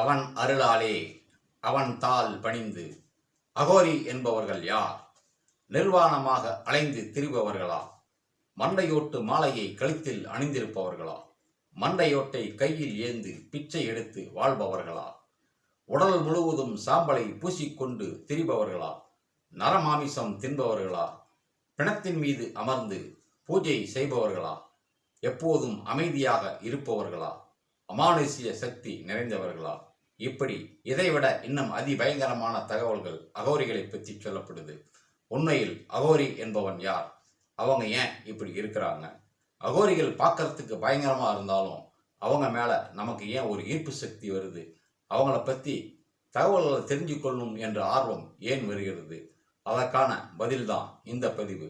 அவன் அருளாலே அவன் தாள் பணிந்து. அகோரி என்பவர்கள் யார்? நிர்வாணமாக அலைந்து திரிபவர்களா? மண்டையோட்டு மாலையை கழுத்தில் அணிந்திருப்பவர்களா? மண்டையோட்டை கையில் ஏந்து பிச்சை எடுத்து வாழ்பவர்களா? உடல் முழுவதும் சாம்பலை பூசிக்கொண்டு திரிபவர்களா? நரமாமிசம் தின்பவர்களா? பிணத்தின் மீது அமர்ந்து பூஜை செய்பவர்களா? எப்போதும் அமைதியாக இருப்பவர்களா? அமானுஷ்ய சக்தி நிறைந்தவர்களா? இப்படி இதைவிட இன்னும் அதிபயங்கரமான தகவல்கள் அகோரிகளை பற்றி சொல்லப்படுது. உண்மையில் அகோரி என்பவன் யார்? அவங்க ஏன் இப்படி இருக்கிறாங்க? அகோரிகள் பார்க்கறதுக்கு பயங்கரமாக இருந்தாலும் அவங்க மேலே நமக்கு ஏன் ஒரு ஈர்ப்பு சக்தி வருது? அவங்கள பற்றி தகவல்களை தெரிஞ்சு கொள்ளணும் என்ற ஆர்வம் ஏன் வருகிறது? அதற்கான பதில்தான் இந்த பதிவு.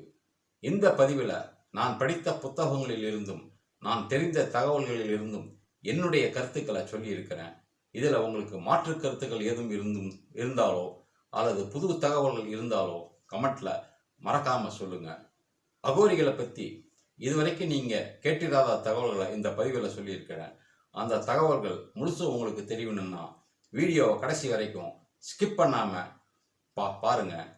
இந்த பதிவில் நான் படித்த புத்தகங்களில் இருந்தும் நான் தெரிந்த தகவல்களில் இருந்தும் என்னுடைய கருத்துக்களை சொல்லியிருக்கிறேன். இதில் உங்களுக்கு மாற்று கருத்துக்கள் எதுவும் இருந்தும் இருந்தாலோ அல்லது புது தகவல்கள் இருந்தாலோ கமெண்ட்டில் மறக்காமல் சொல்லுங்கள் அகோரிகளை பற்றி இதுவரைக்கும் நீங்கள் கேட்டிராத தகவல்களை இந்த பதிவில் சொல்லியிருக்கிறேன். அந்த தகவல்கள் முழுசும் உங்களுக்கு தெரியணும்னா வீடியோவை கடைசி வரைக்கும் ஸ்கிப் பண்ணாமல் பா பாருங்கள்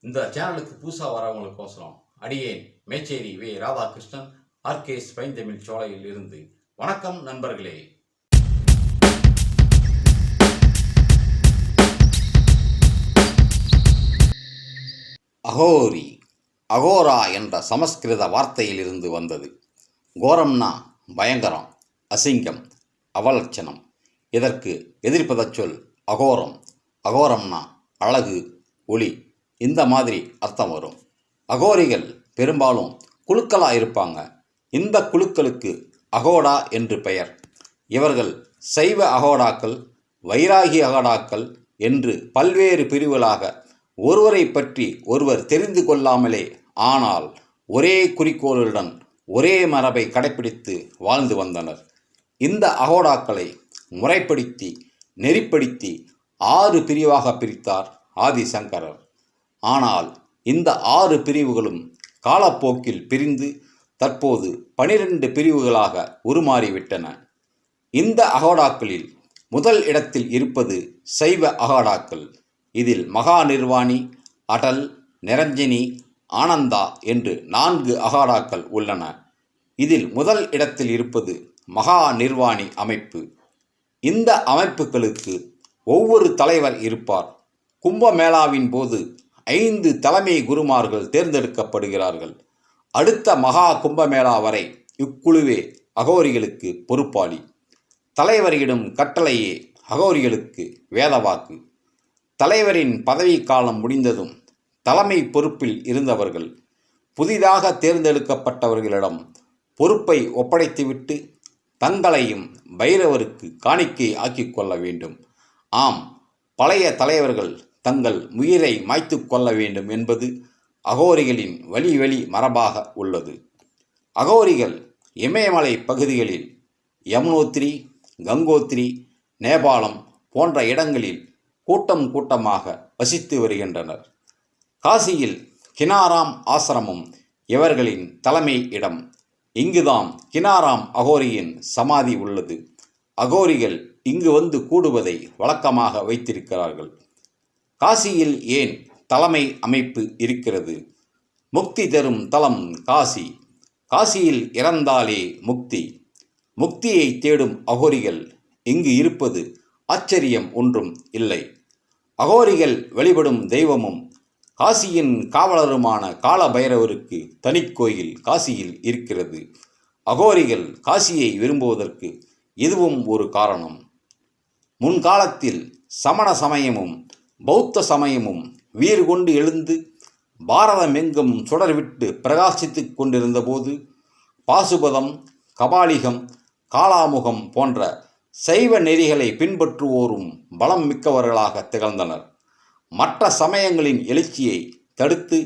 இந்த சேனலுக்கு புதுசாக வரவங்களுக்கோசரம் அடியேன் மேச்சேரி வே. ராதாகிருஷ்ணன் ஆர்கேஎஸ் பைந்தமிழ் சோலையில் இருந்து வணக்கம் நண்பர்களே. அகோரி அகோரா என்ற சமஸ்கிருத வார்த்தையிலிருந்து வந்தது. கோரம்னா பயங்கரம் அசிங்கம் அவலட்சணம். இதற்கு எதிர்ப்பதச் சொல் அகோரம். அகோரம்னா அழகு ஒளி இந்த மாதிரி அர்த்தம் வரும். அகோரிகள் பெரும்பாலும் குழுக்களாக இருப்பாங்க. இந்த குழுக்களுக்கு அகோடா என்று பெயர். இவர்கள் சைவ அகோடாக்கள் வைராகி அகோடாக்கள் என்று பல்வேறு பிரிவுகளாக ஒருவரை பற்றி ஒருவர் தெரிந்து கொள்ளாமலே ஆனால் ஒரே குறிக்கோளுடன் ஒரே மரபை கடைப்பிடித்து வாழ்ந்து வந்தனர். இந்த அகோடாக்களை முறைப்படுத்தி நெறிப்படுத்தி ஆறு பிரிவாக பிரித்தார் ஆதிசங்கரர். ஆனால் இந்த ஆறு பிரிவுகளும் காலப்போக்கில் பிரிந்து தற்போது பனிரெண்டு பிரிவுகளாக உருமாறிவிட்டன. இந்த அகோடாக்களில் முதல் இடத்தில் இருப்பது சைவ அகோடாக்கள். இதில் மகா நிர்வாணி அடல் நிரஞ்சினி ஆனந்தா என்று நான்கு அகாடாக்கள் உள்ளன. இதில் முதல் இடத்தில் இருப்பது மகா நிர்வாணி அமைப்பு. இந்த அமைப்புகளுக்கு ஒவ்வொரு தலைவர் இருப்பார். கும்பமேளாவின் போது ஐந்து தலைமை குருமார்கள் தேர்ந்தெடுக்கப்படுகிறார்கள். அடுத்த மகா கும்பமேளா வரை இக்குழுவே அகோரிகளுக்கு பொறுப்பாளி. தலைவரிடம் கட்டளையே அகோரிகளுக்கு வேதவாக்கு. தலைவரின் பதவிக்காலம் காலம் முடிந்ததும் தலைமை பொறுப்பில் இருந்தவர்கள் புதிதாக தேர்ந்தெடுக்கப்பட்டவர்களிடம் பொறுப்பை ஒப்படைத்துவிட்டு தங்களையும் பைரவருக்கு காணிக்கை ஆக்கிக் கொள்ள வேண்டும். ஆம் பழைய தலைவர்கள் தங்கள் உயிரை மாய்த்து கொள்ள வேண்டும் என்பது அகோரிகளின் வழி வழி மரபாக உள்ளது. அகோரிகள் இமயமலை பகுதிகளில் யமுனோத்ரி கங்கோத்ரி நேபாளம் போன்ற இடங்களில் கூட்டம் கூட்டமாக வசித்து வருகின்றனர். காசியில் கினாராம் ஆசிரமம் இவர்களின் தலைமை இடம். இங்குதான் கினாராம் அகோரியின் சமாதி உள்ளது. அகோரிகள் இங்கு வந்து கூடுவதை வழக்கமாக வைத்திருக்கிறார்கள். காசியில் ஏன் தலைமை அமைப்பு இருக்கிறது? முக்தி தரும் தலம் காசி. காசியில் இறந்தாலே முக்தி. முக்தியை தேடும் அகோரிகள் இங்கு இருப்பது ஆச்சரியம் ஒன்றும் இல்லை. அகோரிகள் வழிபடும் தெய்வமும் காசியின் காவலருமான கால பைரவருக்கு தனிக்கோயில் காசியில் இருக்கிறது. அகோரிகள் காசியை விரும்புவதற்கு இதுவும் ஒரு காரணம். முன்காலத்தில் சமண சமயமும் பௌத்த சமயமும் வீறு கொண்டு எழுந்து பாரதமெங்கும் சுடர்விட்டு பிரகாசித்துக் கொண்டிருந்தபோது பாசுபதம் கபாலிகம் காளாமுகம் போன்ற சைவ நெறிகளை பின்பற்றுவோரும் பலம் மிக்கவர்களாக திகழ்ந்தனர். மற்ற சமயங்களின் எழுச்சியை தடுத்து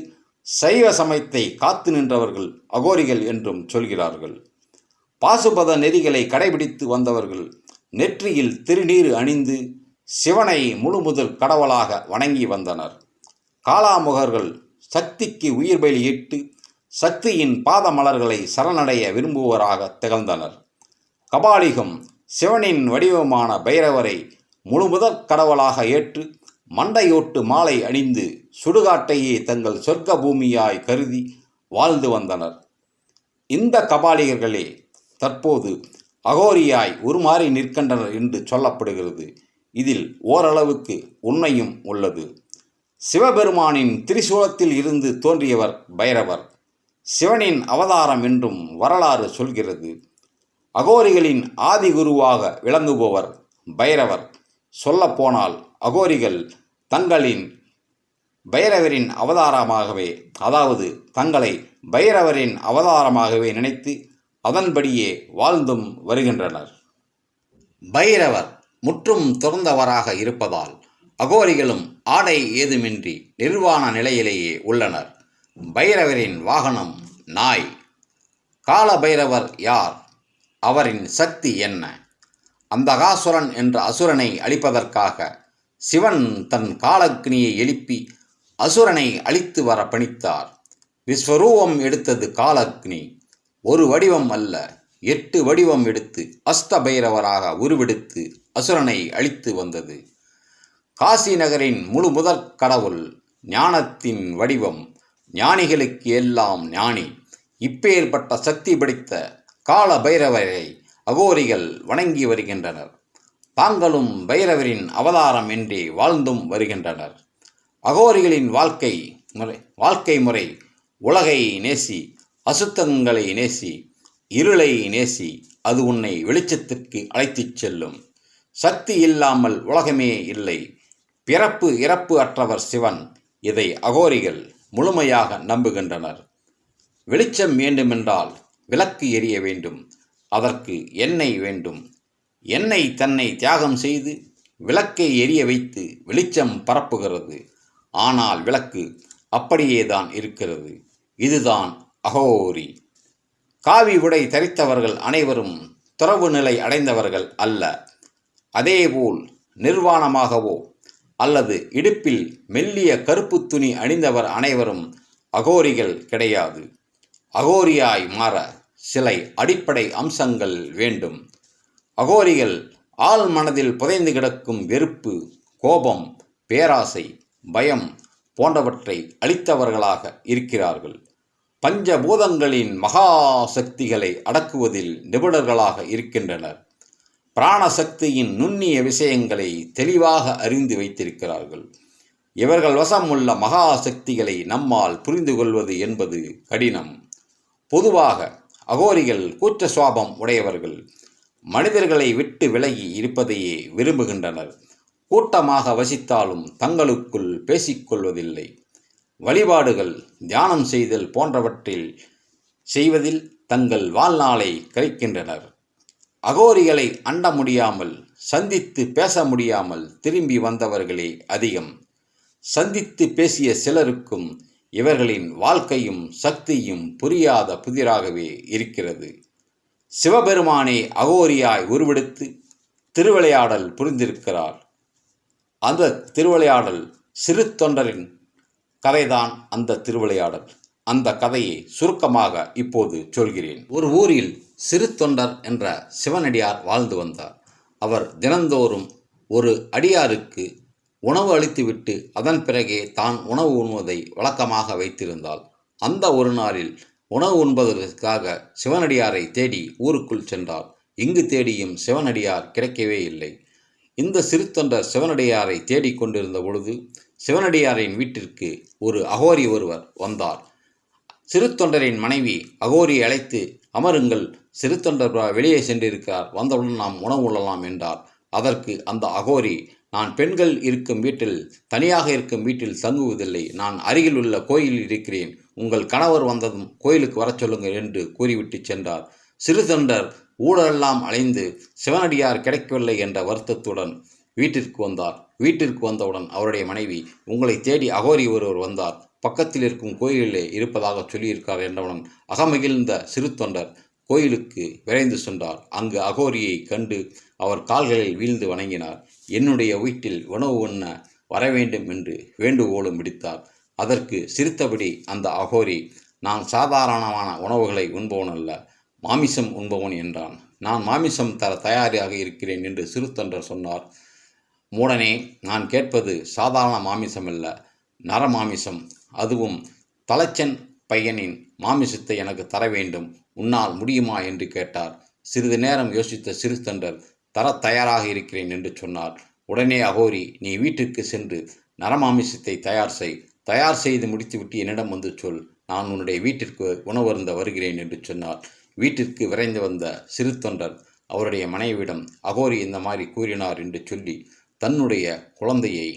சைவ சமயத்தை காத்து நின்றவர்கள் அகோரிகள் என்றும் சொல்கிறார்கள். பாசுபத நெறிகளை கடைபிடித்து வந்தவர்கள் நெற்றியில் திருநீர் அணிந்து சிவனை முழு முதல் கடவுளாக வணங்கி வந்தனர். காலாமுகர்கள் சக்திக்கு உயிர் பலியிட்டு சக்தியின் பாதமலர்களை சரணடைய விரும்புவோராக திகழ்ந்தனர். கபாலிகம் சிவனின் வடிவமான பைரவரை முழுமுதற் கடவுளாக ஏற்று மண்டையோட்டு மாலை அணிந்து சுடுகாட்டையே தங்கள் சொர்க்க பூமியாய் கருதி வாழ்ந்து வந்தனர். இந்த கபாலிகர்களே தற்போது அகோரியாய் உருமாறி நிற்கின்றனர் என்று சொல்லப்படுகிறது. இதில் ஓரளவுக்கு உண்மையும் உள்ளது. சிவபெருமானின் திரிசூலத்தில் இருந்து தோன்றியவர் பைரவர். சிவனின் அவதாரம் என்றும் வரலாறு சொல்கிறது. அகோரிகளின் ஆதி குருவாக விளங்குபவர் பைரவர். சொல்லப்போனால் அகோரிகள் தங்களின் பைரவரின் அவதாரமாகவே அதாவது தங்களை பைரவரின் அவதாரமாகவே நினைத்து அதன்படியே வாழ்ந்தும் வருகின்றனர். பைரவர் முற்றும் துறந்தவராக இருப்பதால் அகோரிகளும் ஆடை ஏதுமின்றி நிர்வாண நிலையிலேயே உள்ளனர். பைரவரின் வாகனம் நாய். கால பைரவர் யார்? அவரின் சக்தி என்ன? அந்தகாசுரன் என்ற அசுரனை அழிப்பதற்காக சிவன் தன் காலக்னியை எழுப்பி அசுரனை அழித்து வர பணித்தார். விஸ்வரூபம் எடுத்தது காலக்னி. ஒரு வடிவம் அல்ல எட்டு வடிவம் எடுத்து அஸ்த பைரவராக உருவெடுத்து அசுரனை அழித்து வந்தது. காசி நகரின் முழு முதற் கடவுள் ஞானத்தின் வடிவம் ஞானிகளுக்கு எல்லாம் ஞானி. இப்பேற்பட்ட சக்தி பிடித்த கால பைரவரை அகோரிகள் வணங்கி வருகின்றனர். தாங்களும் பைரவரின் அவதாரம் என்றே வாழ்ந்தும் வருகின்றனர். அகோரிகளின் வாழ்க்கை முறை வாழ்க்கை முறை உலகை நேசி அசுத்தங்களை நேசி இருளை நேசி அது உன்னை வெளிச்சத்திற்கு அழைத்துச் செல்லும். சக்தி இல்லாமல் உலகமே இல்லை. பிறப்பு இறப்பு அற்றவர் சிவன் இதை அகோரிகள் முழுமையாக நம்புகின்றனர். வெளிச்சம் வேண்டுமென்றால் விளக்கு எரிய வேண்டும். அதற்கு எண்ணெய் வேண்டும். எண்ணெய் தன்னை தியாகம் செய்து விளக்கை எரிய வைத்து வெளிச்சம் பரப்புகிறது. ஆனால் விளக்கு அப்படியேதான் இருக்கிறது. இதுதான் அகோரி. காவி உடை தரித்தவர்கள் அனைவரும் துறவு நிலை அடைந்தவர்கள் அல்ல. அதேபோல் நிர்வாணமாகவோ அல்லது இடுப்பில் மெல்லிய கருப்பு துணி அணிந்தவர் அனைவரும் அகோரிகள் கிடையாது. அகோரியாய் மாற சில அடிப்படை அம்சங்கள் வேண்டும். அகோரிகள் ஆள் மனதில் புதைந்து கிடக்கும் வெறுப்பு கோபம் பேராசை பயம் போன்றவற்றை அளித்தவர்களாக இருக்கிறார்கள். பஞ்சபூதங்களின் மகா சக்திகளை அடக்குவதில் நிபுணர்களாக இருக்கின்றனர். பிராணசக்தியின் நுண்ணிய விஷயங்களை தெளிவாக அறிந்து வைத்திருக்கிறார்கள். இவர்கள் வசம் உள்ள மகா சக்திகளை நம்மால் புரிந்து கொள்வது என்பது கடினம். பொதுவாக அகோரிகள் கூச்ச சுவாபம் உடையவர்கள் மனிதர்களை விட்டு விலகி இருப்பதையே விரும்புகின்றனர். கூட்டமாக வசித்தாலும் தங்களுக்குள் பேசிக்கொள்வதில்லை வழிபாடுகள் தியானம் செய்தல் போன்றவற்றில் செய்வதில் தங்கள் வாழ்நாளை கழிக்கின்றனர். அகோரிகளை அண்ட முடியாமல் சந்தித்து பேச முடியாமல் திரும்பி வந்தவர்களே அதிகம். சந்தித்து பேசிய சிலருக்கும் இவர்களின் வாழ்க்கையும் சக்தியும் புரியாத புதிராகவே இருக்கிறது. சிவபெருமானே அகோரியாய் உருவெடுத்து திருவிளையாடல் புரிந்திருக்கிறார். அந்த திருவிளையாடல் சிறு தொண்டரின் கதைதான் அந்த திருவிளையாடல். அந்த கதையை சுருக்கமாக இப்போது சொல்கிறேன். ஒரு ஊரில் சிறு தொண்டர் என்ற சிவனடியார் வாழ்ந்து வந்தார். அவர் தினந்தோறும் ஒரு அடியாருக்கு உணவு அளித்துவிட்டு அதன் பிறகே தான் உணவு உண்வதை வழக்கமாக வைத்திருந்தாள். அந்த ஒரு நாளில் உணவு உண்பதற்காக சிவனடியாரை தேடி ஊருக்குள் சென்றார் இங்கு தேடியும் சிவனடியார் கிடைக்கவே இல்லை. இந்த சிறுத்தொண்டர் சிவனடியாரை தேடிக் கொண்டிருந்த பொழுது சிவனடியாரின் வீட்டிற்கு ஒரு அகோரி ஒருவர் வந்தார். சிறு தொண்டரின் மனைவி அகோரியை அழைத்து அமருங்கள் சிறுத்தொண்டர் வெளியே சென்றிருக்கிறார். வந்தவுடன் நாம் உணவு உள்ளலாம் என்றார். அதற்கு அந்த அகோரி நான் பெண்கள் இருக்கும் வீட்டில் தனியாக இருக்கும் வீட்டில் தங்குவதில்லை. நான் அருகில் உள்ள கோயிலில் இருக்கிறேன். உங்கள் கணவர் வந்ததும் கோயிலுக்கு வரச் சொல்லுங்கள் என்று கூறிவிட்டு சென்றார். சிறு தொண்டர் ஊழலெல்லாம் அலைந்து சிவனடியார் கிடைக்கவில்லை என்ற வருத்தத்துடன் வீட்டிற்கு வந்தார். வீட்டிற்கு வந்தவுடன் அவருடைய மனைவி உங்களை தேடி அகோரி ஒருவர் வந்தார். பக்கத்தில் இருக்கும் கோயிலிலே இருப்பதாக சொல்லியிருக்கார் என்றவுடன் அகமகிழ்ந்த சிறு தொண்டர் கோயிலுக்கு விரைந்து சென்றார். அங்கு அகோரியை கண்டு அவர் கால்களில் வீழ்ந்து வணங்கினார். என்னுடைய வீட்டில் உணவு உண்ண வர வேண்டும் என்று வேண்டுகோளும் விடுத்தார். அதற்கு சிரித்தபடி அந்த அகோரி நான் சாதாரணமான உணவுகளை உண்பவன் அல்ல மாமிசம் உண்பவன் என்றான். நான் மாமிசம் தர தயாராக இருக்கிறேன் என்று சிறு சொன்னார். மூடனே நான் கேட்பது சாதாரண மாமிசம் அல்ல நரமாமிசம் அதுவும் தலைச்சன் பையனின் மாமிசத்தை எனக்கு தர வேண்டும். உன்னால் முடியுமா? என்று கேட்டார். சிறிது நேரம் யோசித்த சிறு தர தயாராக இருக்கிறேன் என்று சொன்னார். உடனே அகோரி நீ வீட்டிற்கு சென்று நரமாமிசத்தை தயார் செய். தயார் செய்து முடித்துவிட்டு என்னிடம் வந்து சொல். நான் உன்னுடைய வீட்டிற்கு உணவருந்த வருகிறேன் என்று சொன்னார். வீட்டிற்கு விரைந்து வந்த சிறு தொண்டர் அவருடைய மனைவியிடம் அகோரி இந்த மாதிரி கூறினார் என்று சொல்லி தன்னுடைய குழந்தையை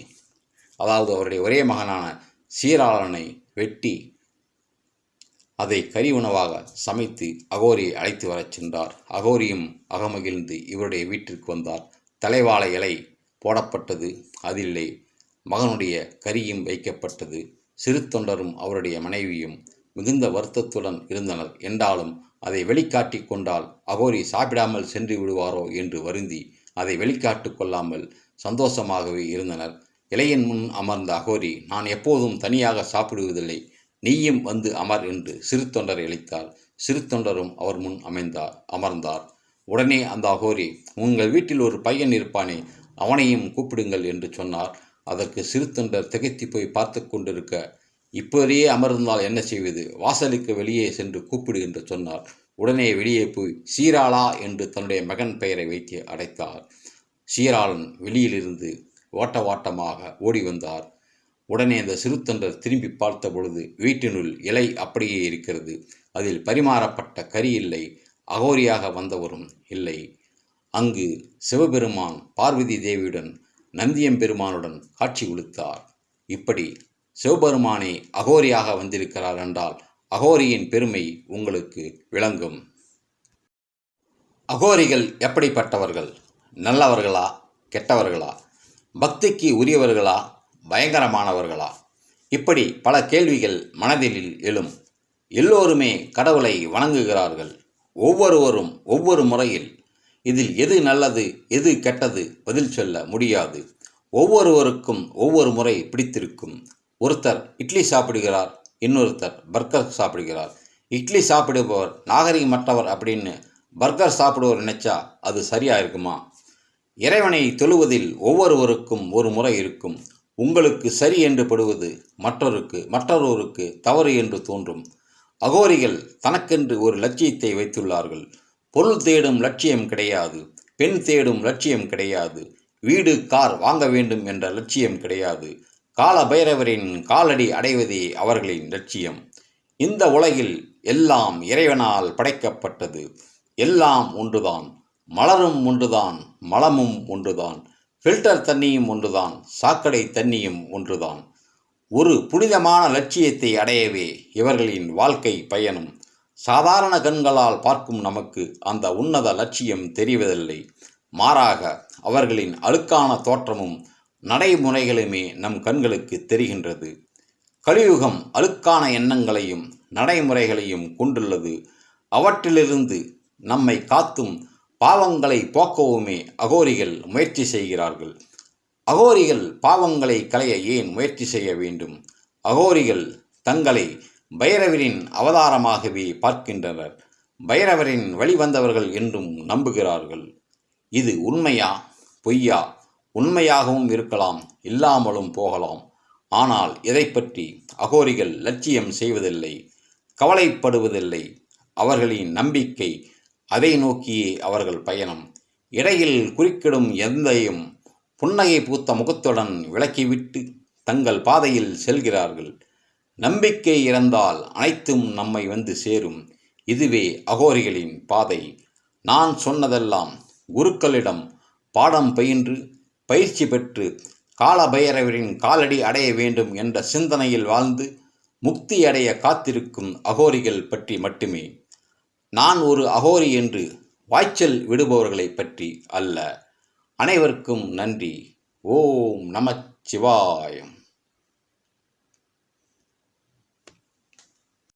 அதாவது அவருடைய ஒரே மகனான சீராளனை வெட்டி அதை கறி உணவாக சமைத்து அகோரியை அழைத்து வரச் சென்றார். அகோரியும் அகமகிழ்ந்து இவருடைய வீட்டிற்கு வந்தார். தலைவாழை இலை போடப்பட்டது. அதிலே மகனுடைய கரியும் வைக்கப்பட்டது. சிறு தொண்டரும் அவருடைய மனைவியும் மிகுந்த வருத்தத்துடன் இருந்தனர். என்றாலும் அதை வெளிக்காட்டி கொண்டால் அகோரி சாப்பிடாமல் சென்று விடுவாரோ என்று வருந்தி அதை வெளிக்காட்டு கொள்ளாமல் சந்தோஷமாகவே இருந்தனர். இலையின் முன் அமர்ந்த அகோரி நான் எப்போதும் தனியாக சாப்பிடுவதில்லை. நீயும் வந்து அமர் என்று சிறு தொண்டர் இழைத்தார் சிறு தொண்டரும் அவர் முன் அமைந்தார் அமர்ந்தார். உடனே அந்த அகோரி உங்கள் வீட்டில் ஒரு பையன் இருப்பானே அவனையும் கூப்பிடுங்கள் என்று சொன்னார். அதற்கு சிறு தொண்டர் திகைத்து போய் பார்த்து கொண்டிருக்க இப்போதையே அமர்ந்தால் என்ன செய்வது? வாசலுக்கு வெளியே சென்று கூப்பிடு என்று சொன்னார். உடனே வெளியே போய் சீராளா என்று தன்னுடைய மகன் பெயரை வைத்து அடைத்தார். சீராளன் வெளியிலிருந்து ஓட்ட ஓட்டமாக ஓடி வந்தார். உடனே அந்த சிறுத்தொண்டர் திரும்பி பார்த்த பொழுது வீட்டினுள் இலை அப்படியே இருக்கிறது. அதில் பரிமாறப்பட்ட கறி இல்லை அகோரியாக வந்தவரும் இல்லை. அங்கு சிவபெருமான் பார்வதி தேவியுடன் நந்தியம்பெருமானுடன் காட்சி கொடுத்தார் இப்படி சிவபெருமானே அகோரியாக வந்திருக்கிறார் என்றால் அகோரியின் பெருமை உங்களுக்கு விளங்கும். அகோரிகள் எப்படிப்பட்டவர்கள்? நல்லவர்களா கெட்டவர்களா? பக்திக்கு உரியவர்களா பயங்கரமானவர்களா? இப்படி பல கேள்விகள் மனதில் எழும். எல்லோருமே கடவுளை வணங்குகிறார்கள். ஒவ்வொருவரும் ஒவ்வொரு முறையில் இதில் எது நல்லது எது கெட்டது பதில் சொல்ல முடியாது. ஒவ்வொருவருக்கும் ஒவ்வொரு முறை பிடித்திருக்கும். ஒருத்தர் இட்லி சாப்பிடுகிறார் இன்னொருத்தர் பர்கர் சாப்பிடுகிறார். இட்லி சாப்பிடுபவர் நாகரிகமற்றவர் அப்படின்னு பர்கர் சாப்பிடுவர் நினைச்சா அது சரியாக இருக்குமா? இறைவனை தொழுவதில் ஒவ்வொருவருக்கும் ஒரு முறை இருக்கும். உங்களுக்கு சரி என்று படுவது மற்றொருக்கு மற்றொருவருக்கு தவறு என்று தோன்றும். அகோரிகள் தனக்கென்று ஒரு லட்சியத்தை வைத்துள்ளார்கள். பொருள் தேடும் லட்சியம் கிடையாது. பெண் தேடும் லட்சியம் கிடையாது. வீடு கார் வாங்க வேண்டும் என்ற லட்சியம் கிடையாது. கால பைரவரின் காலடி அடைவதே அவர்களின் லட்சியம். இந்த உலகில் எல்லாம் இறைவனால் படைக்கப்பட்டது. எல்லாம் ஒன்றுதான். மலரும் ஒன்றுதான். மலமும் ஒன்றுதான். ஃபில்டர் தண்ணியும் ஒன்றுதான் சாக்கடை தண்ணியும் ஒன்றுதான். ஒரு புனிதமான லட்சியத்தை அடையவே இவர்களின் வாழ்க்கை பயணம். சாதாரண கண்களால் பார்க்கும் நமக்கு அந்த உன்னத லட்சியம் தெரிவதில்லை. மாறாக அவர்களின் அழுக்கான தோற்றமும் நடைமுறைகளுமே நம் கண்களுக்கு தெரிகின்றது. கலியுகம் அழுக்கான எண்ணங்களையும் நடைமுறைகளையும் கொண்டுள்ளது. அவற்றிலிருந்து நம்மை காத்தும் பாவங்களை போக்கவுமே அகோரிகள் முயற்சி செய்கிறார்கள். அகோரிகள் பாவங்களை களைய ஏன் முயற்சி செய்ய வேண்டும்? அகோரிகள் தங்களை பைரவரின் அவதாரமாகவே பார்க்கின்றனர். பைரவரின் வழிவந்தவர்கள் என்றும் நம்புகிறார்கள். இது உண்மையா? பொய்யா? உண்மையாகவும் இருக்கலாம் இல்லாமலும் போகலாம். ஆனால் இதை பற்றி? அகோரிகள் லட்சியம் செய்வதில்லை கவலைப்படுவதில்லை. அவர்களின் நம்பிக்கை அதை நோக்கி அவர்கள் பயணம். இடையில் குறுக்கிடும் எந்தையும் புன்னகை பூத்த முகத்துடன் விலக்கிவிட்டு தங்கள் பாதையில் செல்கிறார்கள். நம்பிக்கை இறந்தால் அனைத்தும் நம்மை வந்து சேரும். இதுவே அகோரிகளின் பாதை. நான் சொன்னதெல்லாம் குருக்களிடம் பாடம் பயின்று பயிற்சி பெற்று காலபைரவரின் காலடி அடைய வேண்டும் என்ற சிந்தனையில் வாழ்ந்து முக்தி அடைய காத்திருக்கும் அகோரிகள் பற்றி மட்டுமே. நான் ஒரு அகோரி என்று வாய்ச்சல் விடுபவர்களை பற்றி அல்ல. அனைவருக்கும் நன்றி. ஓம் நமச்சிவாயம்.